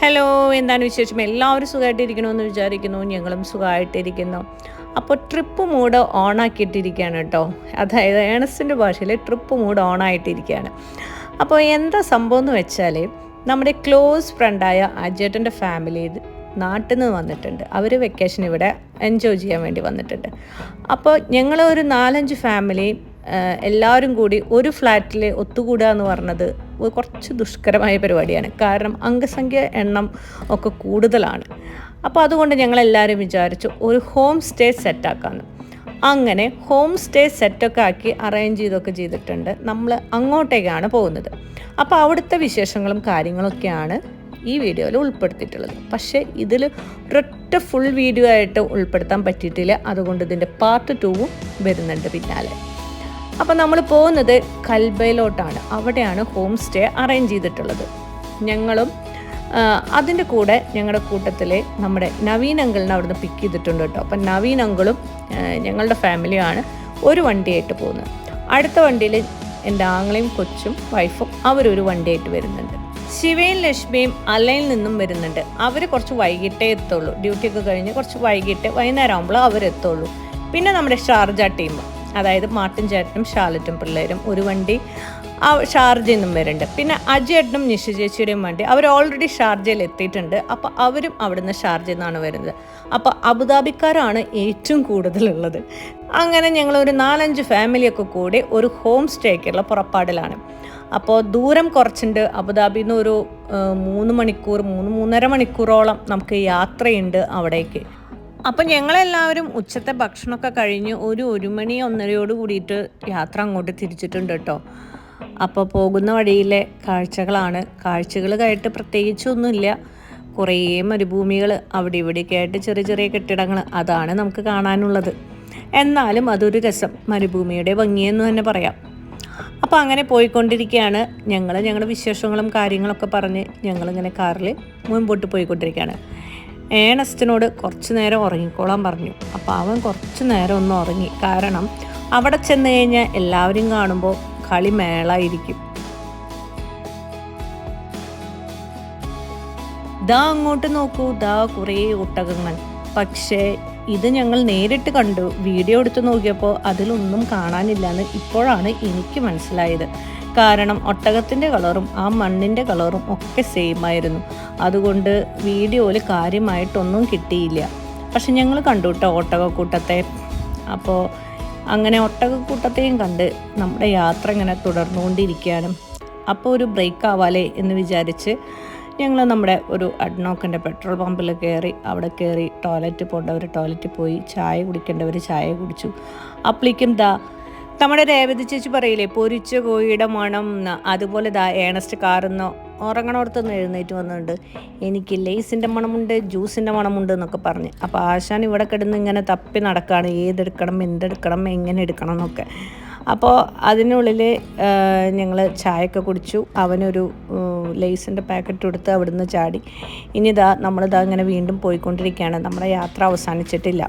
Hello എന്താണ് വിശേഷം? എല്ലാവരും സുഖമായിട്ടിരിക്കണമെന്ന് വിചാരിക്കുന്നു. ഞങ്ങളും സുഖമായിട്ടിരിക്കുന്നു അപ്പോൾ ട്രിപ്പ് മൂഡ് ഓൺ ആക്കിയിട്ടിരിക്കുകയാണ് കേട്ടോ. അതായത് ഏണസ്റ്റിന്റെ ഭാഷയിൽ ട്രിപ്പ് മൂഡ് ഓൺ ആയിട്ടിരിക്കുകയാണ് അപ്പോൾ എന്താ സംഭവം എന്ന് വെച്ചാൽ നമ്മുടെ ക്ലോസ് ഫ്രണ്ടായ അജേട്ടന്റെ ഫാമിലി നാട്ടിൽ നിന്ന് വന്നിട്ടുണ്ട്. അവർ വെക്കേഷൻ ഇവിടെ എൻജോയ് ചെയ്യാൻ വേണ്ടി വന്നിട്ടുണ്ട്. അപ്പോൾ ഞങ്ങൾ ഒരു നാലഞ്ച് ഫാമിലി എല്ലാവരും കൂടി ഒരു ഫ്ലാറ്റിൽ ഒത്തുകൂടുക എന്ന് പറഞ്ഞത് കുറച്ച് ദുഷ്കരമായ പരിപാടിയാണ്. കാരണം അംഗസംഖ്യ എണ്ണം ഒക്കെ കൂടുതലാണ്. അപ്പോൾ അതുകൊണ്ട് ഞങ്ങൾ ഞങ്ങളെല്ലാവരും വിചാരിച്ചു ഒരു ഹോം സ്റ്റേ സെറ്റാക്കാമെന്ന് അങ്ങനെ ഹോം സ്റ്റേ സെറ്റൊക്കെ ആക്കി അറേഞ്ച് ചെയ്തൊക്കെ ചെയ്തിട്ടുണ്ട്. നമ്മൾ അങ്ങോട്ടേക്കാണ് പോകുന്നത്. അപ്പോൾ അവിടുത്തെ വിശേഷങ്ങളും കാര്യങ്ങളൊക്കെയാണ് ഈ വീഡിയോയിൽ ഉൾപ്പെടുത്തിയിട്ടുള്ളത്. പക്ഷേ ഇതിൽ ഒരൊറ്റ ഫുൾ വീഡിയോ ആയിട്ട് ഉൾപ്പെടുത്താൻ പറ്റിയിട്ടില്ല. അതുകൊണ്ട് ഇതിന്റെ പാർട്ട് ടൂവും വരുന്നുണ്ട് പിന്നാലെ. അപ്പോൾ നമ്മൾ പോകുന്നത് കൽബയിലോട്ടാണ്. അവിടെയാണ് ഹോം സ്റ്റേ അറേഞ്ച് ചെയ്തിട്ടുള്ളത്. ഞങ്ങളും അതിന്റെ കൂടെ ഞങ്ങളുടെ കൂട്ടത്തിലെ നമ്മുടെ നവീൻ അങ്കിളിനെ അവിടുന്ന് പിക്ക് ചെയ്തിട്ടുണ്ട് കേട്ടോ. അപ്പം നവീൻ അങ്കിളും ഞങ്ങളുടെ ഫാമിലിയാണ് ഒരു വണ്ടിയായിട്ട് പോകുന്നത്. അടുത്ത വണ്ടിയിൽ എന്റെ ആങ്ങളെയും കൊച്ചും വൈഫും അവരൊരു വണ്ടിയായിട്ട് വരുന്നുണ്ട്. ശിവയും ലക്ഷ്മിയും അലയിൽ നിന്നും വരുന്നുണ്ട്. അവർ കുറച്ച് വൈകിട്ടേ എത്തുള്ളൂ. ഡ്യൂട്ടിയൊക്കെ കഴിഞ്ഞ് കുറച്ച് വൈകിട്ട് വൈകുന്നേരം ആകുമ്പോൾ അവരെത്തുള്ളൂ. പിന്നെ നമ്മുടെ ഷാർജ ടീം അതായത് മാർട്ടിൻ ചേട്ടനും ഷാലറ്റും പിള്ളേരും ഒരു വണ്ടി ഷാർജയിൽ നിന്നും വരുന്നുണ്ട്. പിന്നെ അജയേട്ടനും നിഷ ചേച്ചിയുടെയും വണ്ടി അവർ ഓൾറെഡി ഷാർജയിൽ എത്തിയിട്ടുണ്ട്. അപ്പോൾ അവരും അവിടുന്ന് ഷാർജയിൽ നിന്നാണ് വരുന്നത്. അപ്പോൾ അബുദാബിക്കാരാണ് ഏറ്റവും കൂടുതലുള്ളത്. അങ്ങനെ ഞങ്ങൾ ഒരു നാലഞ്ച് ഫാമിലിയൊക്കെ കൂടി ഒരു ഹോം സ്റ്റേക്കുള്ള പുറപ്പാടിലാണ്. അപ്പോൾ ദൂരം കുറച്ചുണ്ട്. അബുദാബിയിൽ നിന്ന് ഒരു മൂന്ന് മണിക്കൂർ മൂന്ന് മൂന്നര മണിക്കൂറോളം നമുക്ക് യാത്രയുണ്ട് അവിടേക്ക്. അപ്പം ഞങ്ങളെല്ലാവരും ഉച്ചത്തെ ഭക്ഷണമൊക്കെ കഴിഞ്ഞ് ഒരു ഒരു മണി ഒന്നരയോട് കൂടിയിട്ട് യാത്ര അങ്ങോട്ട് തിരിച്ചിട്ടുണ്ട് കേട്ടോ. അപ്പോൾ പോകുന്ന വഴിയിലെ കാഴ്ചകളാണ്. കാഴ്ചകൾ കഴിഞ്ഞിട്ട് പ്രത്യേകിച്ചൊന്നുമില്ല കുറേ മരുഭൂമികൾ അവിടെ ഇവിടെയൊക്കെ ആയിട്ട് ചെറിയ ചെറിയ കെട്ടിടങ്ങൾ അതാണ് നമുക്ക് കാണാനുള്ളത്. എന്നാലും അതൊരു രസം. മരുഭൂമിയുടെ ഭംഗിയെന്ന് തന്നെ പറയാം. അപ്പോൾ അങ്ങനെ പോയിക്കൊണ്ടിരിക്കുകയാണ് ഞങ്ങൾ ഞങ്ങളുടെ വിശേഷങ്ങളും കാര്യങ്ങളൊക്കെ പറഞ്ഞ് ഞങ്ങളിങ്ങനെ കാറിൽ മുൻപോട്ട് പോയിക്കൊണ്ടിരിക്കുകയാണ് ഏണസ്റ്റിനോട് കുറച്ചു നേരം ഉറങ്ങിക്കോളാൻ പറഞ്ഞു. അപ്പോൾ അവൻ കുറച്ചു നേരം ഒന്ന് ഉറങ്ങി. കാരണം അവിടെ ചെന്ന് കഴിഞ്ഞാൽ എല്ലാവരും കാണുമ്പോൾ കളി മേളായിരിക്കും. ദാ അങ്ങോട്ട് നോക്കൂ. ദാ കുറേ ഒട്ടകങ്ങൾ. പക്ഷേ ഇത് ഞങ്ങൾ നേരിട്ട് കണ്ടു. വീഡിയോ എടുത്ത് നോക്കിയപ്പോൾ അതിലൊന്നും കാണാനില്ലെന്ന് ഇപ്പോഴാണ് എനിക്ക് മനസ്സിലായത്. കാരണം ഒട്ടകത്തിന്റെ കളറും ആ മണ്ണിന്റെ കളറും ഒക്കെ സെയിം ആയിരുന്നു. അതുകൊണ്ട് വീഡിയോയിൽ കാര്യമായിട്ടൊന്നും കിട്ടിയില്ല. പക്ഷെ ഞങ്ങൾ കണ്ടു കേട്ടോ ഒട്ടകക്കൂട്ടത്തെ. അപ്പോൾ അങ്ങനെ ഒട്ടകക്കൂട്ടത്തെയും കണ്ട് നമ്മുടെ യാത്ര ഇങ്ങനെ തുടർന്നുകൊണ്ടിരിക്കുകയാണ്. അപ്പോൾ ഒരു ബ്രേക്ക് ആവാലേ എന്ന് വിചാരിച്ച് ഞങ്ങൾ നമ്മുടെ ഒരു അഡ്നോക്കിന്റെ പെട്രോൾ പമ്പിൽ കയറി അവിടെ കയറി ടോയ്ലറ്റ് പോകേണ്ടവർ ടോയ്ലറ്റിൽ പോയി ചായ കുടിക്കേണ്ടവർ ചായ കുടിച്ചു. അപ്പോഴേക്കും ദാ നമ്മുടെ രേവതി ചേച്ചി പറയില്ലേ പൊരിച്ച കോഴിയുടെ മണം എന്ന് അതുപോലെ ദാ ഏണസ്റ്റ് കാറുന്നോ ഉറങ്ങണോടത്തുനിന്ന് എഴുന്നേറ്റ് വന്നിട്ടുണ്ട്. എനിക്ക് ലേസിന്റെ മണമുണ്ട് ജ്യൂസിന്റെ മണമുണ്ട് എന്നൊക്കെ പറഞ്ഞ്. അപ്പോൾ ആശാൻ ഇവിടെ കിടന്ന് ഇങ്ങനെ തപ്പി നടക്കുകയാണ് ഏതെടുക്കണം എന്തെടുക്കണം എങ്ങനെ എടുക്കണം എന്നൊക്കെ. അപ്പോൾ അതിനുള്ളിൽ ഞങ്ങൾ ചായയൊക്കെ കുടിച്ചു. അവനൊരു ലേസിന്റെ പാക്കറ്റ് കൊടുത്ത് അവിടുന്ന് ചാടി. ഇനി ഇതാ നമ്മളിതാ ഇങ്ങനെ വീണ്ടും പോയിക്കൊണ്ടിരിക്കുകയാണ്. നമ്മുടെ യാത്ര അവസാനിച്ചിട്ടില്ല.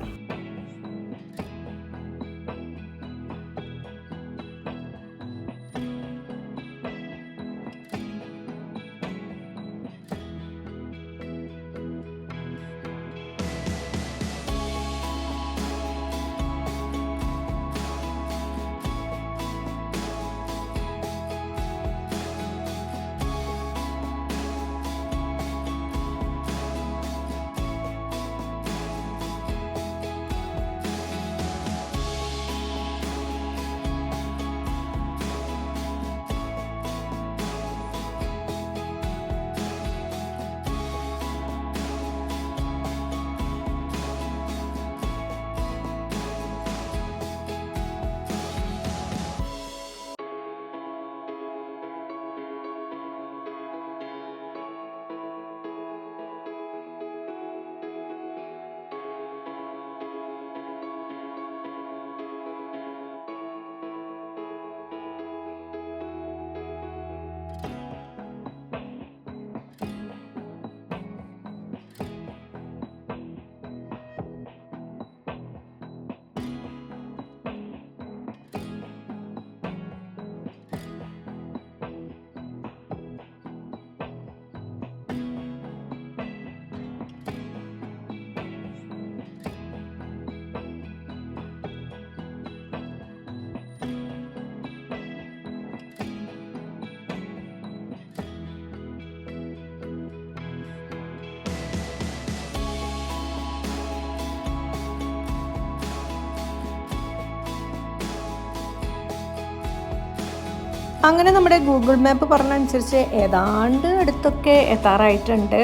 അങ്ങനെ നമ്മുടെ ഗൂഗിൾ മാപ്പ് പറഞ്ഞനുസരിച്ച് ഏതാണ്ട് അടുത്തൊക്കെ എത്താറായിട്ടുണ്ട്.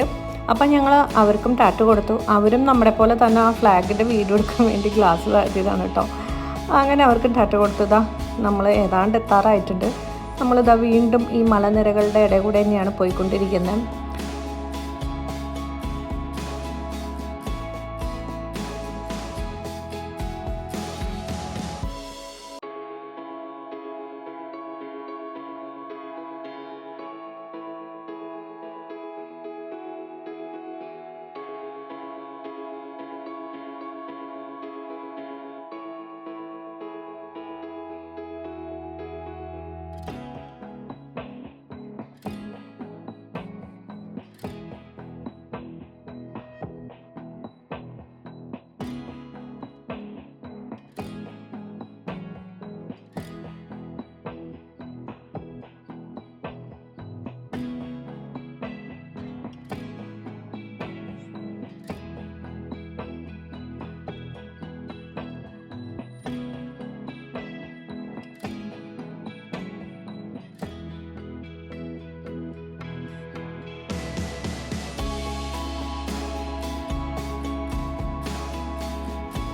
അപ്പം ഞങ്ങൾ അവർക്കും ടാറ്റ് കൊടുത്തു. അവരും നമ്മുടെ പോലെ തന്നെ ആ ഫ്ലാഗിന്റെ വീഡിയോ എടുക്കാൻ വേണ്ടി ഗ്ലാസ് താഴ്ത്തിയതാണ് കേട്ടോ. അങ്ങനെ അവർക്കും ടാറ്റ് കൊടുത്തതാ നമ്മൾ ഏതാണ്ട് എത്താറായിട്ടുണ്ട്. നമ്മളിതാ വീണ്ടും ഈ മലനിരകളുടെ ഇടയിൽ കൂടെ തന്നെയാണ് പോയിക്കൊണ്ടിരിക്കുന്നത്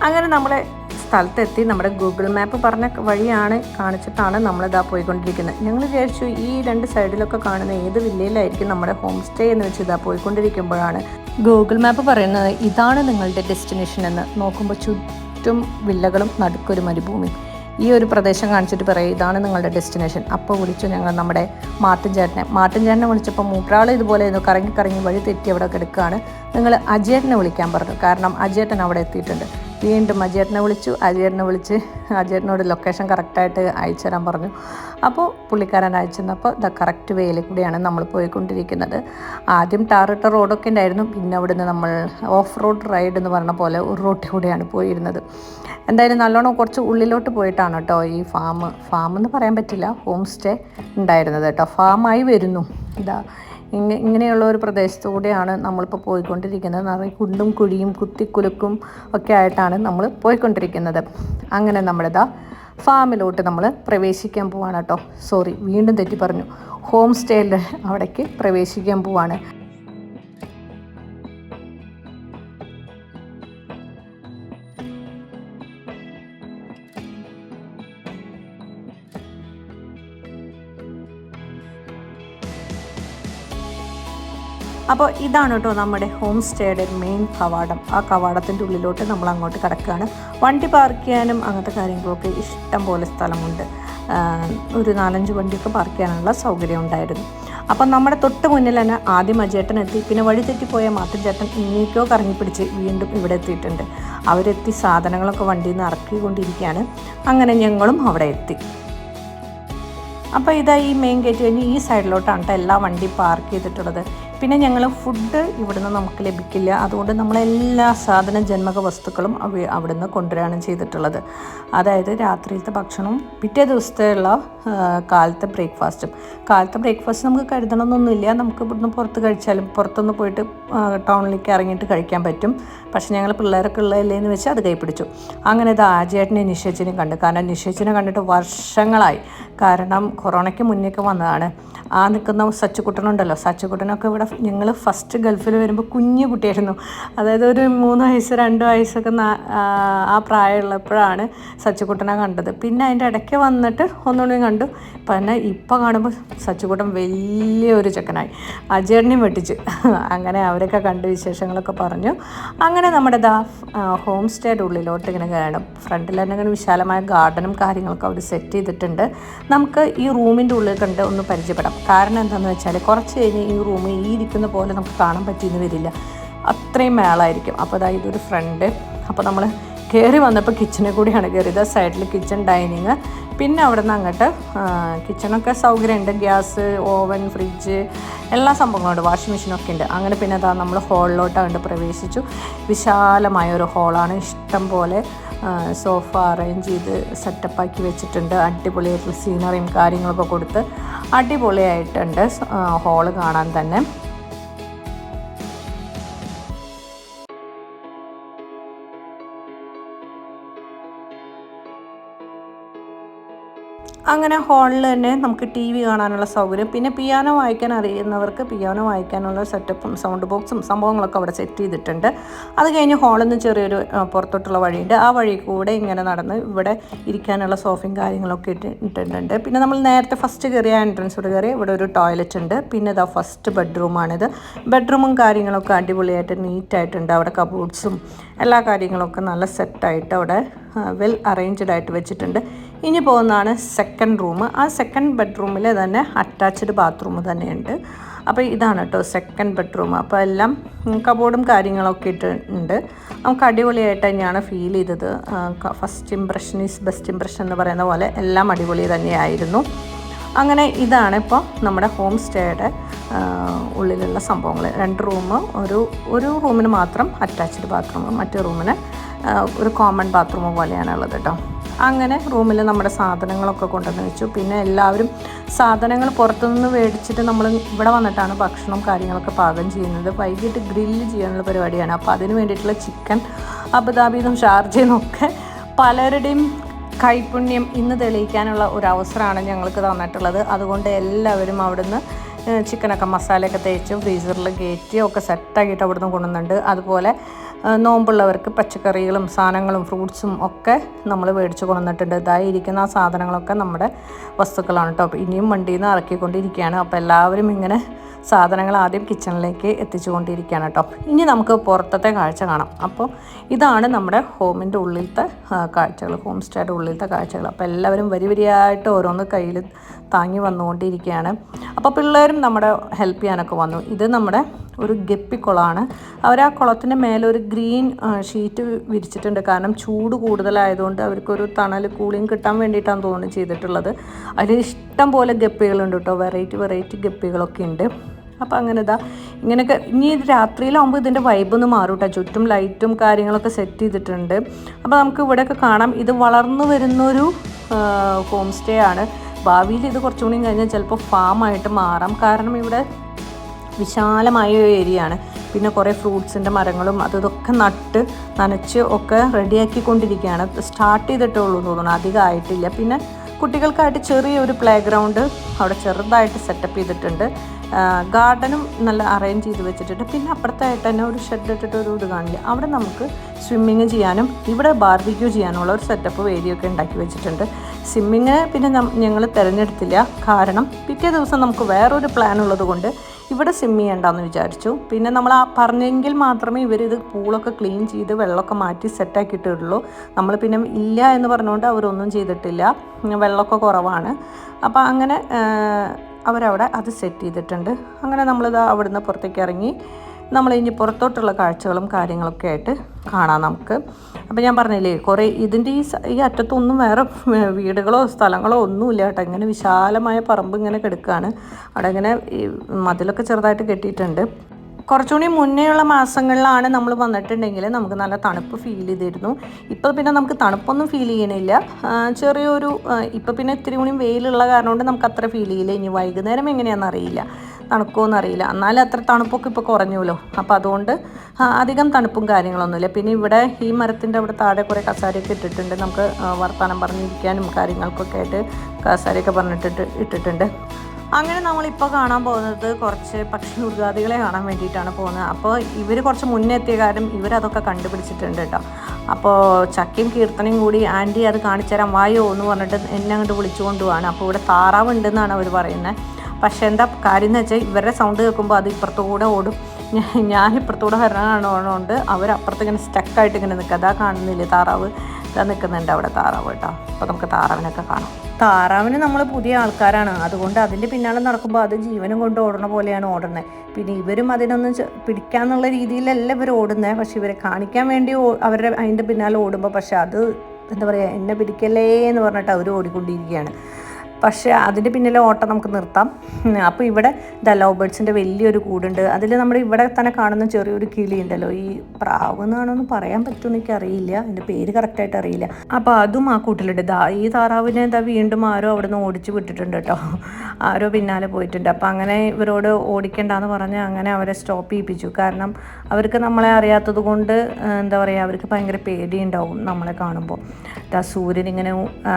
അങ്ങനെ നമ്മളെ സ്ഥലത്തെത്തി നമ്മുടെ ഗൂഗിൾ മാപ്പ് പറഞ്ഞ വഴിയാണ് കാണിച്ചിട്ടാണ് നമ്മളിതാ പോയിക്കൊണ്ടിരിക്കുന്നത്. ഞങ്ങൾ വിചാരിച്ചു ഈ രണ്ട് സൈഡിലൊക്കെ കാണുന്ന ഏത് വില്ലയിലായിരിക്കും നമ്മുടെ ഹോം സ്റ്റേ എന്ന് വെച്ച് ഇതാ പോയിക്കൊണ്ടിരിക്കുമ്പോഴാണ്. ഗൂഗിൾ മാപ്പ് പറയുന്നത് ഇതാണ് നിങ്ങളുടെ ഡെസ്റ്റിനേഷൻ എന്ന്. നോക്കുമ്പോൾ ചുറ്റും വില്ലകളും നടുക്കൊരു മരുഭൂമി. ഈ ഒരു പ്രദേശം കാണിച്ചിട്ട് പറയും ഇതാണ് നിങ്ങളുടെ ഡെസ്റ്റിനേഷൻ. അപ്പോൾ വിളിച്ചു ഞങ്ങൾ നമ്മുടെ മാർട്ടിൻ ചേട്ടനെ. മാർട്ടിൻ ചേട്ടനെ വിളിച്ചപ്പോൾ മൂപ്പരാൾ ഇതുപോലെ കറങ്ങി കറങ്ങി വഴി തെറ്റി അവിടെ കിടക്കുകയാണ്. നിങ്ങൾ അജയേട്ടനെ വിളിക്കാൻ പറഞ്ഞു. കാരണം അജയേട്ടൻ അവിടെ എത്തിയിട്ടുണ്ട്. വീണ്ടും അജേട്ടനെ വിളിച്ചു. അജേട്ടനെ വിളിച്ച് അജേട്ടനോട് ലൊക്കേഷൻ കറക്റ്റായിട്ട് അയച്ചു തരാൻ പറഞ്ഞു. അപ്പോൾ പുള്ളിക്കാരൻ അയച്ചു തന്നപ്പോൾ ദ കറക്റ്റ് വേയിൽ കൂടിയാണ് നമ്മൾ പോയിക്കൊണ്ടിരിക്കുന്നത്. ആദ്യം ടാറിട്ട റോഡൊക്കെ ഉണ്ടായിരുന്നു. പിന്നെ അവിടുന്ന് നമ്മൾ ഓഫ് റോഡ് റൈഡ് എന്ന് പറഞ്ഞ പോലെ ഒരു റോട്ടിൽ കൂടെയാണ് പോയിരുന്നത്. എന്തായാലും നല്ലോണം കുറച്ച് ഉള്ളിലോട്ട് പോയിട്ടാണ് കേട്ടോ ഈ ഫാം ഫാം എന്ന് പറയാൻ പറ്റില്ല. ഹോം സ്റ്റേ ഉണ്ടായിരുന്നത് കേട്ടോ. ഫാമായി വരുന്നു. ഇതാ ഇങ്ങനെയുള്ള ഒരു പ്രദേശത്തു കൂടെയാണ് നമ്മളിപ്പോൾ പോയിക്കൊണ്ടിരിക്കുന്നത്. നിറയെ കുണ്ടും കുഴിയും കുത്തിക്കുലുക്കും ഒക്കെ ആയിട്ടാണ് നമ്മൾ പോയിക്കൊണ്ടിരിക്കുന്നത്. അങ്ങനെ നമ്മളിതാ ഫാമിലോട്ട് നമ്മൾ പ്രവേശിക്കാൻ പോവാണ് കേട്ടോ. സോറി വീണ്ടും തെറ്റി പറഞ്ഞു ഹോം സ്റ്റേയിൽ അവിടേക്ക് പ്രവേശിക്കാൻ പോവാണ്. അപ്പോൾ ഇതാണ് കേട്ടോ നമ്മുടെ ഹോം സ്റ്റേയുടെ മെയിൻ കവാടം. ആ കവാടത്തിന്റെ ഉള്ളിലോട്ട് നമ്മൾ അങ്ങോട്ട് കിടക്കുകയാണ്. വണ്ടി പാർക്ക് ചെയ്യാനും അങ്ങനത്തെ കാര്യങ്ങളൊക്കെ ഇഷ്ടം പോലെ സ്ഥലമുണ്ട്. ഒരു നാലഞ്ച് വണ്ടിയൊക്കെ പാർക്ക് ചെയ്യാനുള്ള സൗകര്യം ഉണ്ടായിരുന്നു. അപ്പം നമ്മുടെ തൊട്ട് മുന്നിൽ തന്നെ ആദ്യം അജേട്ടൻ എത്തി. പിന്നെ വഴി തെറ്റിപ്പോയ മാത്തൻ ചേട്ടൻ കറങ്ങി കറങ്ങിപ്പിടിച്ച് വീണ്ടും ഇവിടെ എത്തിയിട്ടുണ്ട്. അവരെത്തി സാധനങ്ങളൊക്കെ വണ്ടിയിൽ നിന്ന് ഇറക്കിക്കൊണ്ടിരിക്കുകയാണ്. അങ്ങനെ ഞങ്ങളും അവിടെ എത്തി. അപ്പോൾ ഇതാ ഈ മെയിൻ ഗേറ്റ് കഴിഞ്ഞ് ഈ സൈഡിലോട്ടാണ് കേട്ടോ എല്ലാ വണ്ടി പാർക്ക് ചെയ്തിട്ടുള്ളത്. പിന്നെ ഞങ്ങൾ ഫുഡ് ഇവിടുന്ന് നമുക്ക് ലഭിക്കില്ല. അതുകൊണ്ട് നമ്മളെല്ലാ സാധന ജന്മക വസ്തുക്കളും അവ അവിടുന്ന് കൊണ്ടുവരികയാണ് ചെയ്തിട്ടുള്ളത്. അതായത് രാത്രിയിലത്തെ ഭക്ഷണവും പിറ്റേ ദിവസത്തെയുള്ള കാലത്തെ ബ്രേക്ക്ഫാസ്റ്റും. കാലത്തെ ബ്രേക്ക്ഫാസ്റ്റ് നമുക്ക് കരുതണമെന്നൊന്നുമില്ല. നമുക്ക് ഇവിടുന്ന് പുറത്ത് കഴിച്ചാലും പുറത്തൊന്ന് പോയിട്ട് ടൗണിലേക്ക് ഇറങ്ങിയിട്ട് കഴിക്കാൻ പറ്റും. പക്ഷേ ഞങ്ങൾ പിള്ളേരൊക്കെ ഉള്ളതല്ലേ എന്ന് വെച്ചാൽ അത് കൈപ്പിടിച്ചു അങ്ങനെ ഇത് ആജേട്ടനെ നിശ്ചയിച്ചിനും കണ്ടു. കാരണം നിശ്ചയിച്ചിനെ കണ്ടിട്ട് വർഷങ്ങളായി. കാരണം കൊറോണയ്ക്ക് മുന്നേക്ക് വന്നതാണ്. ആ നിൽക്കുന്ന സച്ചുകുട്ടനുണ്ടല്ലോ. സച്ചുകുട്ടനൊക്കെ ഇവിടെ ഞങ്ങൾ ഫസ്റ്റ് ഗൾഫിൽ വരുമ്പോൾ കുഞ്ഞു കുട്ടിയായിരുന്നു. അതായത് ഒരു മൂന്ന് വയസ്സ് രണ്ട് വയസ്സൊക്കെ ആ പ്രായമുള്ളപ്പോഴാണ് സച്ചുക്കുട്ടനെ കണ്ടത്. പിന്നെ അതിന്റെ ഇടയ്ക്ക് വന്നിട്ട് ഒന്നുകൂടി കണ്ടു. പിന്നെ ഇപ്പോൾ കാണുമ്പോൾ സച്ചുക്കുട്ടൻ വലിയൊരു ചെക്കനായി. അജേറിനെയും വെട്ടിച്ച്. അങ്ങനെ അവരൊക്കെ കണ്ട് വിശേഷങ്ങളൊക്കെ പറഞ്ഞു. അങ്ങനെ നമ്മുടെ ദാ ഹോം സ്റ്റേയുടെ ഉള്ളിലോട്ട് ഇങ്ങനെ കയറണം ഫ്രണ്ടിൽ തന്നെ ഇങ്ങനെ വിശാലമായ ഗാർഡനും കാര്യങ്ങളൊക്കെ അവർ സെറ്റ് ചെയ്തിട്ടുണ്ട്. നമുക്ക് ഈ റൂമിന്റെ ഉള്ളിൽ കണ്ട് ഒന്ന് പരിചയപ്പെടാം. കാരണം എന്താണെന്ന് വെച്ചാൽ കുറച്ച് കഴിഞ്ഞ് ഈ റൂമ് ഈ ഇരിക്കുന്ന പോലെ നമുക്ക് കാണാൻ പറ്റിയെന്ന് വരില്ല. അത്രയും മേളായിരിക്കും. അപ്പോൾ അതായത് ഇതൊരു ഫ്രണ്ട്. അപ്പോൾ നമ്മൾ കയറി വന്നപ്പോൾ കിച്ചണിൽ കൂടിയാണ് കയറിയത് സൈഡിൽ കിച്ചൺ ഡൈനിങ് പിന്നെ അവിടെ നിന്ന് അങ്ങോട്ട് കിച്ചണൊക്കെ സൗകര്യമുണ്ട് ഗ്യാസ് ഓവൻ ഫ്രിഡ്ജ് എല്ലാ സംഭവങ്ങളുണ്ട്. വാഷിംഗ് മെഷീനൊക്കെ ഉണ്ട് അങ്ങനെ പിന്നെ അതാ നമ്മൾ ഹോളിലോട്ട് അങ്ങോട്ട് പ്രവേശിച്ചു. വിശാലമായ ഒരു ഹോളാണ് ഇഷ്ടം പോലെ സോഫ അറേഞ്ച് ചെയ്ത് സെറ്റപ്പാക്കി വെച്ചിട്ടുണ്ട്. അടിപൊളിയായിട്ടുള്ള സീനറിയും കാര്യങ്ങളൊക്കെ കൊടുത്ത് അടിപൊളിയായിട്ടുണ്ട് ഹോൾ കാണാൻ തന്നെ. അങ്ങനെ ഹാളിൽ തന്നെ നമുക്ക് ടി വി കാണാനുള്ള സൗകര്യം. പിന്നെ പിയാനോ വായിക്കാൻ അറിയുന്നവർക്ക് പിയാനോ വായിക്കാനുള്ള സെറ്റപ്പും സൗണ്ട് ബോക്സും സംഭവങ്ങളൊക്കെ അവിടെ സെറ്റ് ചെയ്തിട്ടുണ്ട്. അത് കഴിഞ്ഞ് ഹാളിൽ നിന്ന് ചെറിയൊരു പുറത്തോട്ടുള്ള വഴിയുണ്ട്. ആ വഴി കൂടെ ഇങ്ങനെ നടന്ന് ഇവിടെ ഇരിക്കാനുള്ള സോഫയും കാര്യങ്ങളൊക്കെ ഇട്ടിട്ടുണ്ട്. പിന്നെ നമ്മൾ നേരത്തെ ഫസ്റ്റ് കയറിയ എൻട്രൻസോട് കയറി ഇവിടെ ഒരു ടോയ്ലറ്റ് ഉണ്ട്. പിന്നെ ഇതാ ഫസ്റ്റ് ബെഡ്റൂമാണിത് ബെഡ്റൂമും കാര്യങ്ങളൊക്കെ അടിപൊളിയായിട്ട് നീറ്റായിട്ടുണ്ട് അവിടെ കബോർഡ്സും എല്ലാ കാര്യങ്ങളൊക്കെ നല്ല സെറ്റായിട്ട് അവിടെ വെൽ അറേഞ്ച്ഡ് ആയിട്ട് വെച്ചിട്ടുണ്ട്. ഇനി പോകുന്നതാണ് സെക്കൻഡ് റൂം ആ സെക്കൻഡ് ബെഡ്റൂമിൽ തന്നെ അറ്റാച്ച്ഡ് ബാത്റൂം തന്നെയുണ്ട്. അപ്പോൾ ഇതാണ് കേട്ടോ സെക്കൻഡ് ബെഡ്റൂം അപ്പോൾ എല്ലാം കബോർഡും കാര്യങ്ങളൊക്കെ ഇട്ടുണ്ട് നമുക്ക് അടിപൊളിയായിട്ട് തന്നെയാണ് ഫീൽ ചെയ്തത്. First impression is best impression എന്ന് പറയുന്ന പോലെ എല്ലാം അടിപൊളി തന്നെയായിരുന്നു. അങ്ങനെ ഇതാണ് ഇപ്പോൾ നമ്മുടെ ഹോം സ്റ്റേയുടെ ഉള്ളിലുള്ള സംഭവങ്ങൾ രണ്ട് റൂം ഒരു ഒരു റൂമിന് മാത്രം അറ്റാച്ച്ഡ് ബാത്റൂം മറ്റു റൂമിന് ഒരു കോമൺ ബാത്റൂം പോലെയാണ് ഉള്ളത് കേട്ടോ അങ്ങനെ റൂമിൽ നമ്മുടെ സാധനങ്ങളൊക്കെ കൊണ്ടുവന്ന് വെച്ചു. പിന്നെ എല്ലാവരും സാധനങ്ങൾ പുറത്തുനിന്ന് മേടിച്ചിട്ട് നമ്മൾ ഇവിടെ വന്നിട്ടാണ് ഭക്ഷണം കാര്യങ്ങളൊക്കെ പാകം ചെയ്യുന്നത്. വൈകിട്ട് ഗ്രില്ല് ചെയ്യാനുള്ള പരിപാടിയാണ്. അപ്പോൾ അതിന് വേണ്ടിയിട്ടുള്ള ചിക്കൻ അബുദാബിന്നും ഷാർജയിൽ നിന്നൊക്കെ പലരുടെയും കൈപുണ്യം ഇന്ന് തെളിയിക്കാനുള്ള ഒരു അവസരമാണ് ഞങ്ങൾക്ക് തന്നിട്ടുള്ളത്. അതുകൊണ്ട് എല്ലാവരും അവിടുന്ന് ചിക്കനൊക്കെ മസാലയൊക്കെ തേച്ച് ഫ്രീസറിൽ കയറ്റി ഒക്കെ സെറ്റാക്കിയിട്ട് അവിടുന്ന് കൊണ്ടുവന്നുണ്ട് അതുപോലെ നോമ്പുള്ളവർക്ക് പച്ചക്കറികളും സാധനങ്ങളും ഫ്രൂട്ട്സും ഒക്കെ നമ്മൾ മേടിച്ച് കൊണ്ടുവന്നിട്ടുണ്ട്. ഇതായി ഇരിക്കുന്ന ആ സാധനങ്ങളൊക്കെ നമ്മുടെ വസ്തുക്കളാണ് കേട്ടോ. ഇനിയും വണ്ടിയിൽ നിന്ന് ഇറക്കിക്കൊണ്ടിരിക്കുകയാണ്. അപ്പോൾ എല്ലാവരും ഇങ്ങനെ സാധനങ്ങൾ ആദ്യം കിച്ചണിലേക്ക് എത്തിച്ചുകൊണ്ടിരിക്കുകയാണ് കേട്ടോ. ഇനി നമുക്ക് പുറത്തത്തെ കാഴ്ച കാണാം. അപ്പോൾ ഇതാണ് നമ്മുടെ ഹോമിന്റെ ഉള്ളിലത്തെ കാഴ്ചകൾ ഹോം സ്റ്റേയുടെ ഉള്ളിലത്തെ കാഴ്ചകൾ. അപ്പോൾ എല്ലാവരും വരി വരിയായിട്ട് ഓരോന്ന് കയ്യിൽ താങ്ങി വന്നുകൊണ്ടിരിക്കുകയാണ്. അപ്പോൾ പിള്ളേരും നമ്മുടെ ഹെൽപ്പ് ചെയ്യാനൊക്കെ വന്നു. ഇത് നമ്മുടെ ഒരു ഗപ്പിക്കുളമാണ്. അവർ ആ കുളത്തിന്റെ മേലെ ഒരു ഗ്രീൻ ഷീറ്റ് വിരിച്ചിട്ടുണ്ട്. കാരണം ചൂട് കൂടുതലായതുകൊണ്ട് അവർക്കൊരു തണൽ കൂളിങ് കിട്ടാൻ വേണ്ടിയിട്ടാണ് തോന്നുന്നു ചെയ്തിട്ടുള്ളത്. അതിൽ ഇഷ്ടം പോലെ ഗപ്പികളുണ്ട് കേട്ടോ. വെറൈറ്റി വെറൈറ്റി ഗപ്പികളൊക്കെ ഉണ്ട്. അപ്പോൾ അങ്ങനെ ഇതാ ഇങ്ങനെയൊക്കെ ഇനി രാത്രിയിലാവുമ്പോൾ ഇതിന്റെ വൈബ് ഒന്ന് മാറും കേട്ടോ. ചുറ്റും ലൈറ്റും കാര്യങ്ങളൊക്കെ സെറ്റ് ചെയ്തിട്ടുണ്ട്. അപ്പോൾ നമുക്ക് ഇവിടെയൊക്കെ കാണാം. ഇത് വളർന്നു വരുന്നൊരു ഹോം സ്റ്റേ ആണ്. ഭാവിയിൽ ഇത് കുറച്ചുകൂടി കഴിഞ്ഞാൽ ചിലപ്പോൾ ഫാമായിട്ട് മാറാം. കാരണം ഇവിടെ വിശാലമായ ഒരു ഏരിയ ആണ് പിന്നെ കുറേ ഫ്രൂട്ട്സിന്റെ മരങ്ങളും അതൊക്കെ നട്ട് നനച്ച് ഒക്കെ റെഡിയാക്കിക്കൊണ്ടിരിക്കുകയാണ്. സ്റ്റാർട്ട് ചെയ്തിട്ടേ ഉള്ളൂ തോന്നുന്നു. അധികം ആയിട്ടില്ല. പിന്നെ കുട്ടികൾക്കായിട്ട് ചെറിയൊരു പ്ലേ ഗ്രൗണ്ട് അവിടെ ചെറുതായിട്ട് സെറ്റപ്പ് ചെയ്തിട്ടുണ്ട്. ഗാർഡനും നല്ല അറേഞ്ച് ചെയ്ത് വെച്ചിട്ടുണ്ട്. പിന്നെ അപ്പുറത്തായിട്ട് തന്നെ ഒരു ഷെഡ് ഇട്ടിട്ട് ഒരു ഇത് കാണില്ല. അവിടെ നമുക്ക് സ്വിമ്മിങ് ചെയ്യാനും ഇവിടെ ബാർബിക്യൂ ചെയ്യാനുള്ള ഒരു സെറ്റപ്പ് വേദിയൊക്കെ ഉണ്ടാക്കി വെച്ചിട്ടുണ്ട്. സ്വിമ്മിങ് പിന്നെ ഞങ്ങൾ തിരഞ്ഞെടുത്തില്ല. കാരണം പിറ്റേ ദിവസം നമുക്ക് വേറൊരു പ്ലാൻ ഉള്ളത് കൊണ്ട് ഇവിടെ സിം ചെയ്യണ്ടെന്ന് വിചാരിച്ചു. പിന്നെ നമ്മൾ ആ പറഞ്ഞെങ്കിൽ മാത്രമേ ഇവരിത് പൂളൊക്കെ ക്ലീൻ ചെയ്ത് വെള്ളമൊക്കെ മാറ്റി സെറ്റാക്കിയിട്ടുള്ളൂ നമ്മൾ പിന്നെ ഇല്ല എന്ന് പറഞ്ഞുകൊണ്ട് അവരൊന്നും ചെയ്തിട്ടില്ല. വെള്ളമൊക്കെ കുറവാണ്. അപ്പോൾ അങ്ങനെ അവരവിടെ അത് സെറ്റ് ചെയ്തിട്ടുണ്ട്. അങ്ങനെ നമ്മളിത് അവിടുന്ന് പുറത്തേക്ക് ഇറങ്ങി. നമ്മൾ ഇനി പുറത്തോട്ടുള്ള കാഴ്ചകളും കാര്യങ്ങളൊക്കെ ആയിട്ട് കാണാം നമുക്ക്. അപ്പോൾ ഞാൻ പറഞ്ഞില്ലേ കുറേ ഇതിന്റെ ഈ ഈ അറ്റത്തൊന്നും വേറെ വീടുകളോ സ്ഥലങ്ങളോ ഒന്നുമില്ല കേട്ടോ. ഇങ്ങനെ വിശാലമായ പറമ്പ് ഇങ്ങനെ കിടക്കുകയാണ് അവിടെ ഇങ്ങനെ ഈ മതിലൊക്കെ ചെറുതായിട്ട് കെട്ടിയിട്ടുണ്ട്. കുറച്ചുകൂടി മുന്നേയുള്ള മാസങ്ങളിലാണ് നമ്മൾ വന്നിട്ടുണ്ടെങ്കിൽ നമുക്ക് നല്ല തണുപ്പ് ഫീൽ ചെയ്തിരുന്നു. ഇപ്പോൾ പിന്നെ നമുക്ക് തണുപ്പൊന്നും ഫീൽ ചെയ്യണില്ല. ചെറിയൊരു ഇപ്പോൾ പിന്നെ ഇത്തിരി കൂടി വെയിലുള്ള കാരണം കൊണ്ട് നമുക്ക് അത്ര ഫീൽ ചെയ്യില്ല. ഇനി വൈകുന്നേരം എങ്ങനെയാണെന്ന് അറിയില്ല. തണുക്കുമോയെന്ന് അറിയില്ല. എന്നാലും അത്ര തണുപ്പൊക്കെ ഇപ്പോൾ കുറഞ്ഞുല്ലോ. അപ്പോൾ അതുകൊണ്ട് അധികം തണുപ്പും കാര്യങ്ങളൊന്നുമില്ല. പിന്നെ ഇവിടെ ഈ മരത്തിന്റെ അവിടെ താഴെ കുറേ കസാരയൊക്കെ ഇട്ടിട്ടുണ്ട്. നമുക്ക് വർത്തമാനം പറഞ്ഞിരിക്കാനും കാര്യങ്ങൾക്കൊക്കെ ആയിട്ട് കസാരയൊക്കെ പറഞ്ഞിട്ടിട്ട് ഇട്ടിട്ടുണ്ട്. അങ്ങനെ നമ്മളിപ്പോൾ കാണാൻ പോകുന്നത് കുറച്ച് പക്ഷി മൃഗാദികളെ കാണാൻ വേണ്ടിയിട്ടാണ് പോകുന്നത്. അപ്പോൾ ഇവർ കുറച്ച് മുന്നേ എത്തിയ കാര്യം ഇവരതൊക്കെ കണ്ടുപിടിച്ചിട്ടുണ്ട് കേട്ടോ. അപ്പോൾ ചക്കയും കീർത്തനയും കൂടി ആന്റി അത് കാണിച്ചു തരാൻ വായോ എന്ന് പറഞ്ഞിട്ട് എന്നെ അങ്ങോട്ട് വിളിച്ചുകൊണ്ട് പോവാണ്. അപ്പോൾ ഇവിടെ താറാവ് ഉണ്ടെന്നാണ് അവർ പറയുന്നത്. പക്ഷേ എന്താ കാര്യം എന്ന് വെച്ചാൽ ഇവരുടെ സൗണ്ട് കേൾക്കുമ്പോൾ അത് ഇപ്പുറത്തുകൂടെ ഓടും. ഞാൻ- ഇപ്പുറത്തൂടെ വരാനാണോണ്ട് അവർ അപ്പുറത്ത് ഇങ്ങനെ സ്റ്റക്കായിട്ട് ഇങ്ങനെ നിൽക്കുക അതാ കാണുന്നില്ലേ താറാവ്? ഇതാ നിൽക്കുന്നുണ്ട് അവിടെ താറാവ് കേട്ടോ. അപ്പോൾ നമുക്ക് താറാവിനൊക്കെ കാണാം. താറാവിന് നമ്മൾ പുതിയ ആൾക്കാരാണ്. അതുകൊണ്ട് അതിന്റെ പിന്നാലെ നടക്കുമ്പോൾ അത് ജീവനും കൊണ്ട് ഓടണ പോലെയാണ് ഓടുന്നത് പിന്നെ ഇവരും അതിനൊന്നും പിടിക്കാന്നുള്ള രീതിയിലല്ല ഇവർ ഓടുന്നത് പക്ഷെ ഇവരെ കാണിക്കാൻ വേണ്ടി അവരുടെ അതിന്റെ പിന്നാലെ ഓടുമ്പോൾ പക്ഷെ അത് എന്താ പറയുക എന്നെ പിടിക്കല്ലേ എന്ന് പറഞ്ഞിട്ട് അവർ ഓടിക്കൊണ്ടിരിക്കുകയാണ്. പക്ഷേ അതിന്റെ പിന്നിലെ ഓട്ടം നമുക്ക് നിർത്താം. അപ്പോൾ ഇവിടെ ദ ലവ് ബേർഡ്സിന്റെ വലിയൊരു കൂടുണ്ട്. അതിൽ നമ്മൾ ഇവിടെ തന്നെ കാണുന്ന ചെറിയൊരു കിളി ഉണ്ടല്ലോ. ഈ പ്രാവ് എന്നാണോന്ന് പറയാൻ പറ്റുമെന്ന് എനിക്ക് അറിയില്ല. അതിന്റെ പേര് കറക്റ്റായിട്ട് അറിയില്ല. അപ്പോൾ അതും ആ കൂട്ടിലുണ്ട്. ദാ ഈ താറാവിനെ എന്താ വീണ്ടും ആരോ അവിടെ നിന്ന് ഓടിച്ച് വിട്ടിട്ടുണ്ട് കേട്ടോ. ആരോ പിന്നാലെ പോയിട്ടുണ്ട്. അപ്പോൾ അങ്ങനെ ഇവരോട് ഓടിക്കേണ്ടെന്ന് പറഞ്ഞ് അങ്ങനെ അവരെ സ്റ്റോപ്പ് ചെയ്യിപ്പിച്ചു. കാരണം അവർക്ക് നമ്മളെ അറിയാത്തത് കൊണ്ട് എന്താ പറയുക അവർക്ക് ഭയങ്കര പേടിയുണ്ടാവും നമ്മളെ കാണുമ്പോൾ. സൂര്യൻ ഇങ്ങനെ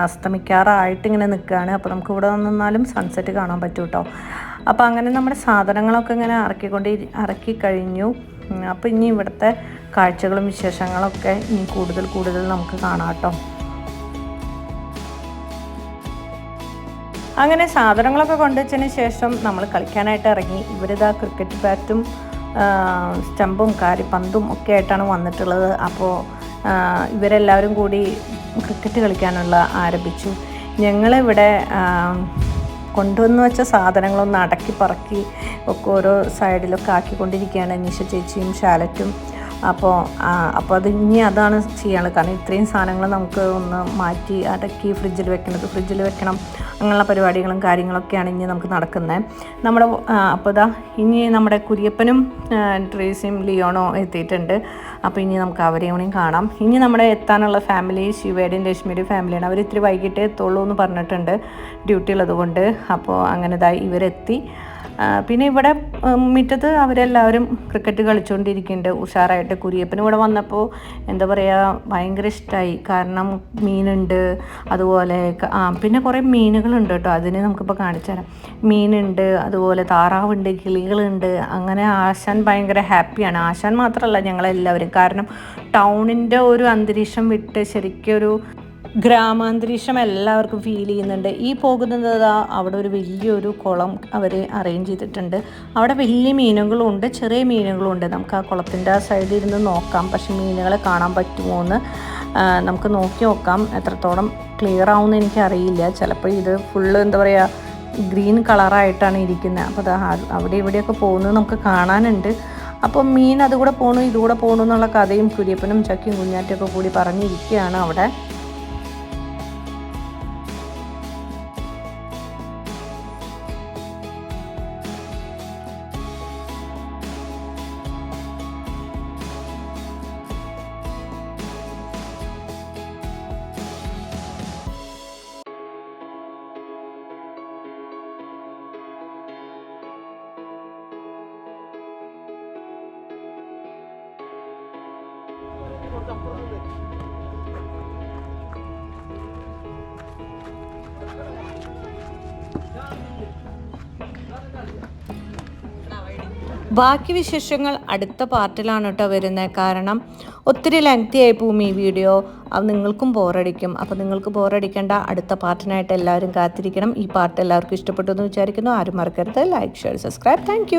അസ്തമിക്കാറായിട്ട് ഇങ്ങനെ നിൽക്കുകയാണ്. അപ്പോൾ നമുക്ക് ഇവിടെ നിന്നാലും സൺസെറ്റ് കാണാൻ പറ്റും കേട്ടോ അപ്പോൾ അങ്ങനെ നമ്മുടെ സാധനങ്ങളൊക്കെ ഇങ്ങനെ ഇറക്കിക്കൊണ്ട് ഇറക്കി കഴിഞ്ഞു. അപ്പോൾ ഇനി ഇവിടുത്തെ കാഴ്ചകളും വിശേഷങ്ങളൊക്കെ ഇനി കൂടുതൽ കൂടുതൽ നമുക്ക് കാണാം കേട്ടോ അങ്ങനെ സാധനങ്ങളൊക്കെ കൊണ്ടുവച്ചതിന് ശേഷം നമ്മൾ കളിക്കാനായിട്ട് ഇറങ്ങി. ഇവരിതാ ക്രിക്കറ്റ് ബാറ്റും സ്റ്റമ്പും കാരിപ്പന്തും ഒക്കെ ആയിട്ടാണ് വന്നിട്ടുള്ളത്. അപ്പോൾ ഇവരെല്ലാവരും കൂടി ക്രിക്കറ്റ് കളിക്കാനുള്ള ആരംഭിച്ചു. ഞങ്ങളിവിടെ കൊണ്ടുവന്ന് വെച്ച സാധനങ്ങളൊന്ന് അടക്കി പറക്കി ഒക്കെ ഓരോ സൈഡിലൊക്കെ ആക്കിക്കൊണ്ടിരിക്കുകയാണ് നിഷ ചേച്ചിയും ഷാലറ്റും അപ്പോൾ അപ്പോൾ അത് ഇനി അതാണ് ചെയ്യാനുള്ളത്. കാരണം ഇത്രയും സാധനങ്ങൾ നമുക്ക് ഒന്ന് മാറ്റി അടക്കി ഫ്രിഡ്ജിൽ വെക്കണത് ഫ്രിഡ്ജിൽ വെക്കണം അങ്ങനെയുള്ള പരിപാടികളും കാര്യങ്ങളൊക്കെയാണ് ഇനി നമുക്ക് നടക്കുന്നത്. നമ്മുടെ അപ്പോൾ ഇതാ ഇനി നമ്മുടെ കുര്യപ്പനും ട്രേസിയും ലിയോണോ എത്തിയിട്ടുണ്ട്. അപ്പോൾ ഇനി നമുക്ക് അവരെയും കൂടി കാണാം. ഇനി നമ്മുടെ എത്താനുള്ള ഫാമിലി ശിവയുടെയും ലക്ഷ്മിയുടെയും ഫാമിലിയാണ് അവർ ഇത്തിരി വൈകിട്ടേ എത്തുള്ളൂ എന്ന് പറഞ്ഞിട്ടുണ്ട്. ഡ്യൂട്ടി ഉള്ളതുകൊണ്ട് അപ്പോൾ അങ്ങനെ ഇതായി ഇവരെത്തി. പിന്നെ ഇവിടെ മുറ്റത്ത് അവരെല്ലാവരും ക്രിക്കറ്റ് കളിച്ചുകൊണ്ടിരിക്കുന്നുണ്ട് ഉഷാറായിട്ട് കുരിയപ്പന് ഇവിടെ വന്നപ്പോൾ എന്താ പറയുക ഭയങ്കര ഇഷ്ടമായി കാരണം മീനുണ്ട് അതുപോലെ ആ പിന്നെ കുറേ മീനുകളുണ്ട് കേട്ടോ. അതിന് നമുക്കിപ്പോൾ കാണിച്ചു തരാം. മീനുണ്ട് അതുപോലെ താറാവുണ്ട് കിളികളുണ്ട്. അങ്ങനെ ആശാൻ ഭയങ്കര ഹാപ്പിയാണ്. ആശാൻ മാത്രമല്ല ഞങ്ങളെല്ലാവരും. കാരണം ടൗണിന്റെ ഒരു അന്തരീക്ഷം വിട്ട് ശരിക്കൊരു ഗ്രാമാന്തരീക്ഷം എല്ലാവർക്കും ഫീൽ ചെയ്യുന്നുണ്ട്. ഈ പോകുന്നത് അവിടെ ഒരു വലിയൊരു കുളം അവർ അറേഞ്ച് ചെയ്തിട്ടുണ്ട്. അവിടെ വലിയ മീനുകളും ഉണ്ട് ചെറിയ മീനുകളും ഉണ്ട്. നമുക്ക് ആ കുളത്തിന്റെ ആ സൈഡിൽ ഇരുന്ന് നോക്കാം. പക്ഷെ മീനുകളെ കാണാൻ പറ്റുമോ എന്ന് നമുക്ക് നോക്കി നോക്കാം. എത്രത്തോളം ക്ലിയർ ആവുമെന്ന് എനിക്കറിയില്ല. ചിലപ്പോൾ ഇത് ഫുള്ള് എന്താ പറയുക ഗ്രീൻ കളറായിട്ടാണ് ഇരിക്കുന്നത് അപ്പോൾ അത് അവിടെ ഇവിടെയൊക്കെ പോകുന്നത് നമുക്ക് കാണാനുണ്ട്. അപ്പോൾ മീൻ അതുകൂടെ പോകണു ഇതുകൂടെ പോകണു എന്നുള്ള കഥയും കുര്യപ്പനും ചക്കിയും കുഞ്ഞാറ്റൊക്കെ കൂടി പറഞ്ഞിരിക്കുകയാണ് അവിടെ. ബാക്കി വിശേഷങ്ങൾ അടുത്ത പാർട്ടിലാണ് കേട്ടോ വരുന്നത്. കാരണം ഒത്തിരി ലെങ്തി ആയി പോവും ഈ വീഡിയോ. അത് നിങ്ങൾക്കും ബോറടിക്കും അപ്പോൾ നിങ്ങൾക്ക് ബോറടിക്കേണ്ട അടുത്ത പാർട്ടിനായിട്ട് എല്ലാവരും കാത്തിരിക്കണം. ഈ പാർട്ട് എല്ലാവർക്കും ഇഷ്ടപ്പെട്ടു എന്ന് വിചാരിക്കുന്നു. ആരും മറക്കരുത്. Like share subscribe thank